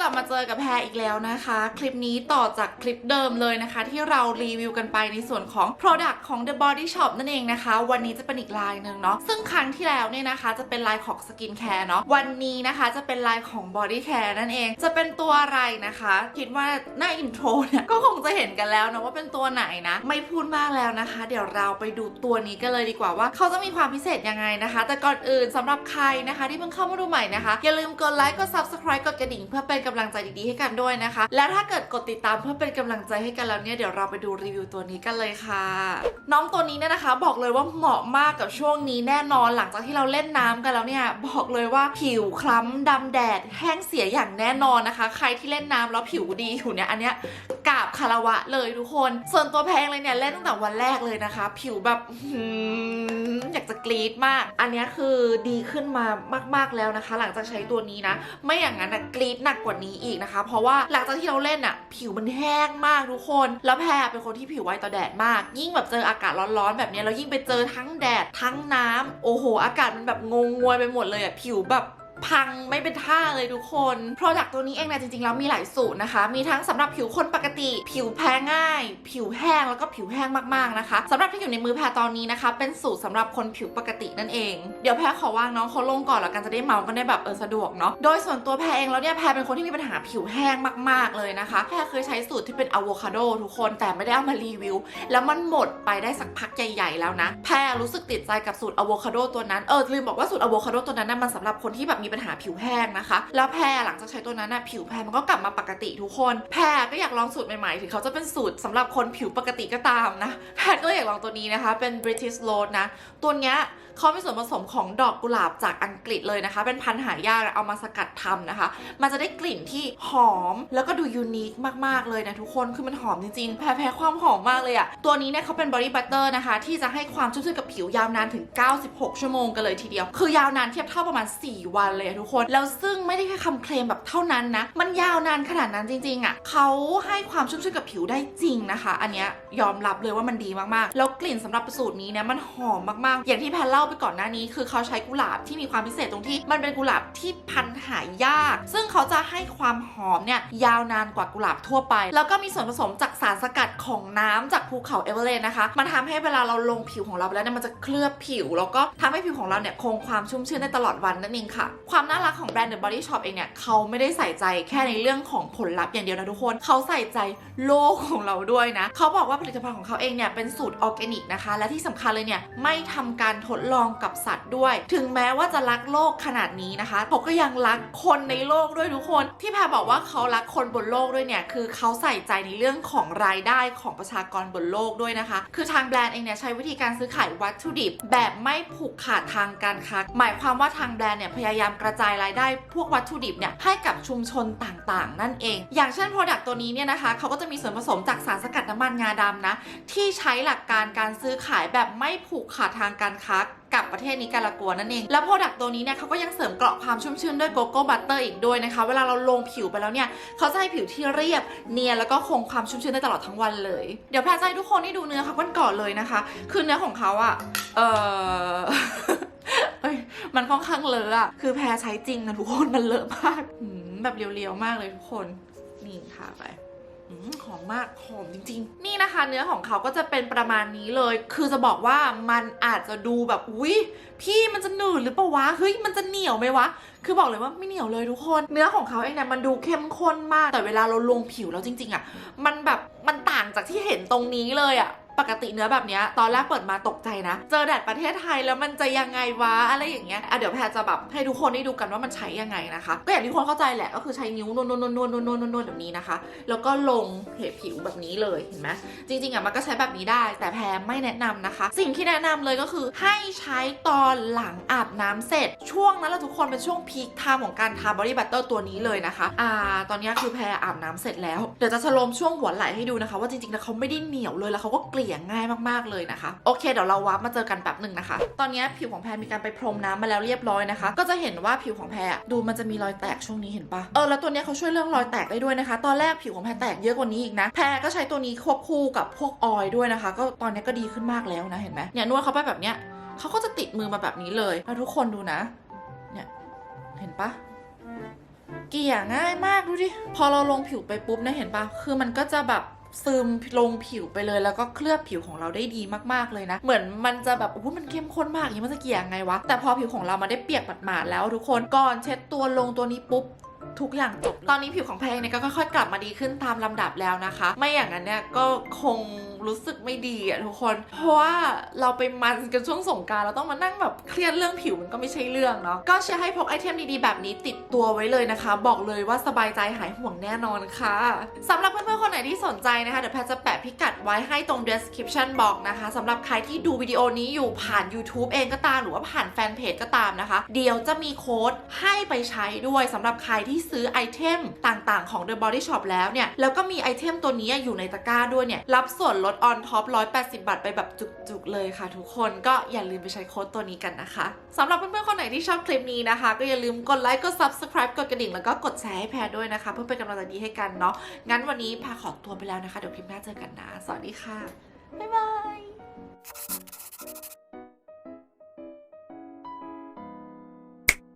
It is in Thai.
กลับมาเจอกับแพรอีกแล้วนะคะ คลิปนี้ต่อจากคลิปเดิมเลยนะคะ ที่เรารีวิวกันไปในส่วนของ Product ของ The Body Shop นั่นเองนะคะ วันนี้จะเป็นอีกลายหนึ่งเนาะซึ่งครั้งที่แล้วเนี่ยนะคะจะเป็นลายของ Skin Care เนาะวันนี้นะคะจะเป็นลายของ Body Care นั่นเอง จะเป็นตัวอะไรนะคะ คิดว่าหน้าอินโทรเนี่ยก็คงจะเห็นกันแล้วนะว่าเป็นตัวไหนนะ ไม่พูดมากแล้วนะคะ เดี๋ยวเราไปดูตัวนี้กันเลยดีกว่าว่า เขาจะมีความพิเศษยังไงนะคะ แต่ก่อนอื่นสำหรับใครนะคะ ที่เพิ่งเข้ามาดูใหม่นะคะอย่าลืมกดไลค์กด subscribe กดกระดิ่งเพื่อเป็นกำลังใจดีๆให้กันด้วยนะคะ และถ้าเกิดกดติดตามเพื่อเป็นกำลังใจให้กันแล้วเนี่ยเดี๋ยวเราไปดูรีวิวตัวนี้กันเลยค่ะ น้องตัวนี้เนี่ยนะคะ บอกเลยว่าเหมาะมากกับช่วงนี้แน่นอนหลังจากที่เราเล่นน้ำกันแล้วเนี่ยบอกเลยว่าผิวคล้ำดำแดดแห้งเสียอย่างแน่นอนนะคะ ใครที่เล่นน้ำแล้วผิวดีอยู่เนี่ยอันเนี้ยกาบคารวะเลยทุกคน ส่วนตัวแพงเลยเนี่ยเล่นตั้งแต่วันแรกเลยนะคะ ผิวแบบอื้อหืออยากจะกรี๊ดมาก อันเนี้ยคือดีขึ้นมามาก ๆแล้วนะคะ หลังจากใช้ตัวนี้นะ ไม่อย่างนั้นนะกรี๊ดหนักกว่านี้อีกนะคะ เพราะว่าหลังจากที่เราเล่นอะผิวมันแห้งมากทุกคน แล้วแพรเป็นคนที่ผิวไวต่อแดดมาก ยิ่งแบบเจออากาศร้อนๆแบบนี้แล้วยิ่งไปเจอทั้งแดดทั้งน้ำโอ้โห อากาศมันแบบงงงวยไปหมดเลยอะผิวแบบ พังไม่เป็นท่าเลยทุกคน Product ตัวนี้เองเนี่ยจริงๆ แล้วมีหลายสูตรนะคะ มีทั้งสำหรับผิวคนปกติ ผิวแพ้ง่าย ผิวแห้งแล้วก็ผิวแห้งมากๆนะคะสำหรับที่อยู่ในมือแพรตอนนี้นะคะ เป็นสูตรสำหรับคนผิวปกตินั่นเอง เดี๋ยวแพรขอวางน้องเขาลงก่อนแล้วกันจะได้เมาส์กันได้แบบเออสะดวกเนาะ โดยส่วนตัวแพรเองแล้วเนี่ยแพรเป็นคนที่มีปัญหาผิวแห้งมาก ๆเลยนะคะ แพรเคยใช้สูตรที่เป็นอะโวคาโดทุกคนแต่ไม่ได้เอามารีวิว แล้วมันหมดไปได้สักพักใหญ่ๆแล้วนะ แพรรู้สึกติดใจกับสูตรอะโวคาโดตัวนั้น เออลืมบอกว่าสูตรอะโวคาโดตัวนั้นนะมันสำหรับคนที่แบบมีปัญหาผิวแห้งนะคะ แล้วแพรหลังจากใช้ตัวนั้นอะผิวแพรมันก็กลับมาปกติทุกคน แพรก็อยากลองสูตรใหม่ๆ ถึงเขาจะเป็นสูตรสำหรับคนผิวปกติก็ตามนะ แพรก็อยากลองตัวนี้นะคะ เป็น British Road นะ ตัวเนี้ย เขามีส่วนผสมของดอกกุหลาบจากอังกฤษเลยนะคะ เป็นพันธุ์หายากเอามาสกัดทำนะคะ มันจะได้กลิ่นที่หอมแล้วก็ดูยูนิคมากๆเลยนะทุกคนคือมันหอมจริงๆแพ้แพ้ความหอมมากเลยอะตัวนี้เนี่ยเขาเป็นบอดี้บัตเตอร์นะคะ ที่จะให้ความชุ่มชื่นกับผิวยาวนานถึง 96 ชั่วโมงกันเลยทีเดียว คือยาวนานเทียบเท่าประมาณ 4 วันเลยทุกคนแล้วซึ่งไม่ได้แค่คำเคลมแบบเท่านั้นนะมันยาวนานขนาดนั้นจริงๆอะเขาให้ความชุ่มชื่นกับผิวได้จริงนะคะ อันเนี้ยยอมรับเลยว่ามันดีมากๆ แล้วกลิ่นสำหรับสูตรนี้เนี่ยมันหอมมากๆ อย่างที่แพนเล่าไปก่อนหน้านี้คือเขาใช้กุหลาบที่มีความพิเศษตรงที่ มันเป็นกุหลาบที่พันหายาก ซึ่งเขาจะให้ความหอมเนี่ยยาวนานกว่ากุหลาบทั่วไป แล้วก็มีส่วนผสมจากสารสกัดของน้ำจากภูเขาเอเวอเรสต์นะคะ มันทำให้เวลาเราลงผิวของเราไปแล้วเนี่ยมันจะเคลือบผิว แล้วก็ทำให้ผิวของเราเนี่ยคงความชุ่มชื้นได้ตลอดวันนั่นเองค่ะ ความน่ารักของแบรนด์ The Body Shop เองเนี่ยเขาไม่ได้ใส่ใจแค่ในเรื่องของผลลัพธ์อย่างเดียวนะทุกคน เขาใส่ใจโลกของเราด้วยนะ เขาบอกว่าผลิตภัณฑ์ของเขาเองเนี่ยเป็นสูตรออร์แกนิกนะคะ และที่สำคัญเลยเนี่ยไม่ทำการทดลองกับสัตว์ด้วย ถึงแม้ว่าจะรักโลกขนาดนี้นะคะเขาก็ยังรักคนในโลกด้วยทุกคน ที่แพรบอกว่าเขารักคนบนโลกด้วยเนี่ยคือเขาใส่ใจในเรื่องของรายได้ของประชากรบนโลกด้วยนะคะ คือทางแบรนด์เองเนี่ยใช้วิธีการซื้อขายวัตถุดิบ แบบไม่ผูกขาดทางการค้าหมายความว่าทางแบรนด์เนี่ยพยายามกระจายรายได้ พวกวัตถุดิบเนี่ยให้กับชุมชนต่างๆ นั่นเอง อย่างเช่น Product ตัวนี้เนี่ยนะคะเขาก็จะมีส่วนผสมจากสารสกัดน้ำมันงาดำนะที่ใช้หลักการการซื้อขายแบบไม่ผูกขาดทางการค้ากับประเทศนิการากัวนั่นเอง แล้วโปรดักต์ตัวนี้เนี่ยเขาก็ยังเสริมเกราะความชุ่มชื่นด้วยโกโก้บัตเตอร์อีกด้วยนะคะ เวลาเราลงผิวไปแล้วเนี่ยเขาจะให้ผิวที่เรียบเนียนแล้วก็คงความชุ่มชื้นได้ตลอดทั้งวันเลย เดี๋ยวแพรจะให้ทุกคนได้ดูเนื้อเขากันก่อนเลยนะคะ คือเนื้อของเขาอะเออเอ้ยมันค่อนข้างเลอะอะคือแพรใช้จริงนะทุกคนมันเลอะมากแบบเรียวๆมากเลยทุกคนนี่ทาไป หอมมากหอมจริง ๆ นี่นะคะ เนื้อของเขาก็จะเป็นประมาณนี้เลย คือจะบอกว่ามันอาจจะดูแบบอุ้ยพี่มันจะหนืดหรือเปล่าวะเฮ้ยมันจะเหนียวไหมวะ คือบอกเลยว่าไม่เหนียวเลยทุกคน เนื้อของเขาเองเนี่ยมันดูเข้มข้นมากแต่เวลาเราลงผิวแล้วจริง ๆอะมันแบบมันต่างจากที่เห็นตรงนี้เลยอะ ปกติเนื้อแบบเนี้ยตอนแรกเปิดมาตกใจนะ เจอแดดประเทศไทยแล้วมันจะยังไงวะอะไรอย่างเงี้ยอะเดี๋ยวแพรจะแบบให้ทุกคนได้ดูกันว่ามันใช้ยังไงนะคะ ก็อย่างที่คนเข้าใจแหละก็คือใช้นิ้วนวดนวดนวดนวดนวดนวดนวดแบบนี้นะคะ แล้วก็ลงเหผิวแบบนี้เลยเห็นไหมจริงๆอะมันก็ใช้แบบนี้ได้ แต่แพรไม่แนะนำนะคะ สิ่งที่แนะนำเลยก็คือให้ใช้ตอนหลังอาบน้ำเสร็จ ช่วงนั้นเราทุกคนเป็นช่วงพีคไทม์ของการทาบอดี้บัตเตอร์ตัวนี้เลยนะคะอ่าตอนนี้คือแพรอาบน้ำเสร็จแล้วเดี๋ยวจะสโลมช่วงหัวไหล่ให้ดูนะคะ ว่าจริงๆแล้วเขาไม่ได้เหนียวเลยแล้วเขาก็เกลี่ยง่ายมากๆเลยนะคะ โอเคเดี๋ยวเราวับมาเจอกันแป๊บหนึ่งนะคะ ตอนนี้ผิวของแพรมีการไปพรมน้ำมาแล้วเรียบร้อยนะคะ ก็จะเห็นว่าผิวของแพรดูมันจะมีรอยแตกช่วงนี้เห็นปะเออแล้วตัวนี้เขาช่วยเรื่องรอยแตกได้ด้วยนะคะ ตอนแรกผิวของแพรแตกเยอะกว่านี้อีกนะแพรก็ใช้ตัวนี้ควบคู่กับพวกออยด้วยนะคะ ก็ตอนนี้ก็ดีขึ้นมากแล้วนะเห็นไหมเนี่ยนวดเขาไปแบบเนี้ยเขาก็จะติดมือมาแบบนี้เลยแล้วทุกคนดูนะ เนี่ยเห็นปะเกี่ยง่ายมากดูดิ พอเราลงผิวไปปุ๊บนะเห็นปะคือมันก็จะแบบ ซึมลงผิวไปเลยแล้วก็เคลือบผิวของเราได้ดีมากๆเลยนะ เหมือนมันจะแบบโอ้โหมันเข้มข้นมากอย่างนี้มันจะเกี่ยยังไงวะแต่พอผิวของเรามาได้เปียกหมาดๆแล้วทุกคนก่อนเช็ดตัวลงตัวนี้ปุ๊บ ทุกอย่างจบ ตอนนี้ผิวของแพงเนี่ยก็ค่อยๆกลับมาดีขึ้นตามลำดับแล้วนะคะ ไม่อย่างนั้นเนี่ยก็คงรู้สึกไม่ดีอะทุกคน เพราะว่าเราไปมันกันช่วงสงการเราต้องมานั่งแบบเครียดเรื่องผิวมันก็ไม่ใช่เรื่องเนาะ ก็เชื่อให้พกไอเทมดีๆแบบนี้ติดตัวไว้เลยนะคะ บอกเลยว่าสบายใจหายห่วงแน่นอนค่ะสำหรับเพื่อนๆคนไหนที่สนใจนะคะเดี๋ยวแพทจะแปะพิกัดไว้ให้ตรง description box นะคะสำหรับใครที่ดูวิดีโอนี้อยู่ผ่าน YouTube เองก็ตามหรือว่าผ่านแฟนเพจก็ตามนะคะ เดี๋ยวจะมีโค้ดให้ไปใช้ด้วยสำหรับใครที่ซื้อไอเทมต่างๆ ของ The Body Shop แล้วเนี่ย แล้วก็มีไอเทมตัวนี้อยู่ในตะกร้าด้วยเนี่ย รับส่วนลด on top 180 บาท ไปแบบจุกๆเลยค่ะทุกคนก็อย่าลืมไปใช้โค้ดตัวนี้กันนะคะสำหรับเพื่อนๆคนไหนที่ชอบคลิปนี้นะคะ ก็อย่าลืมกดไลค์กด subscribe กดกระดิ่งแล้วก็กดแชร์ให้แพรด้วยนะคะ เพื่อเป็นกำลังใจดีให้กันเนาะงั้นวันนี้พรขอตัวไปแล้วนะคะเดี๋ยวคลิปหน้าเจอกันนะสวัสดีค่ะบ๊ายบาย